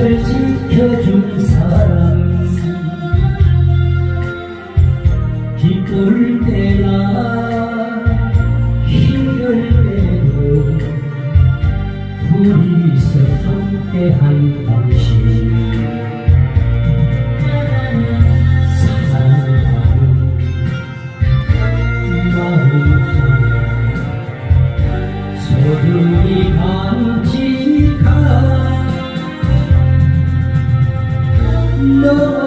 곁을 지켜준 사람. 기쁠 때나 힘들 때도 우리 있어 함께한다. Oh.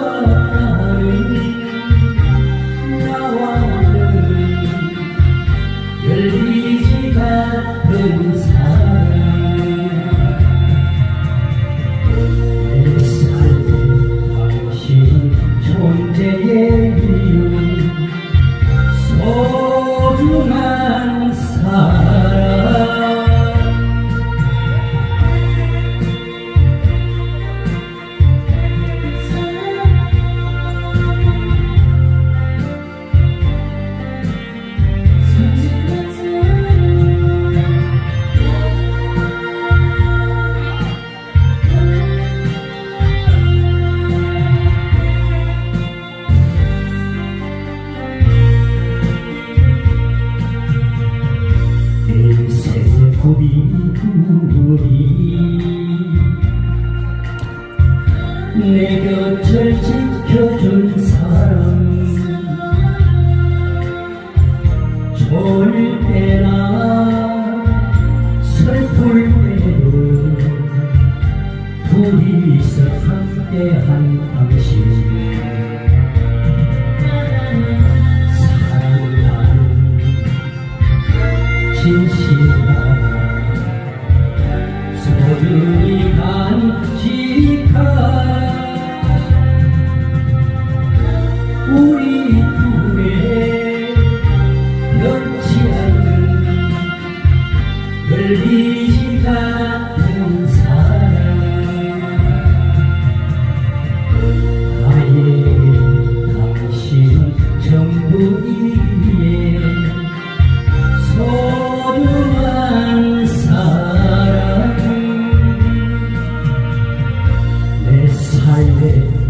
부비부비 내 곁을 지켜준 사람. 좋을 때나 슬플 때도 둘이서 함께한 당신 우리 둘의 변치 않는 열리지 같 hide it.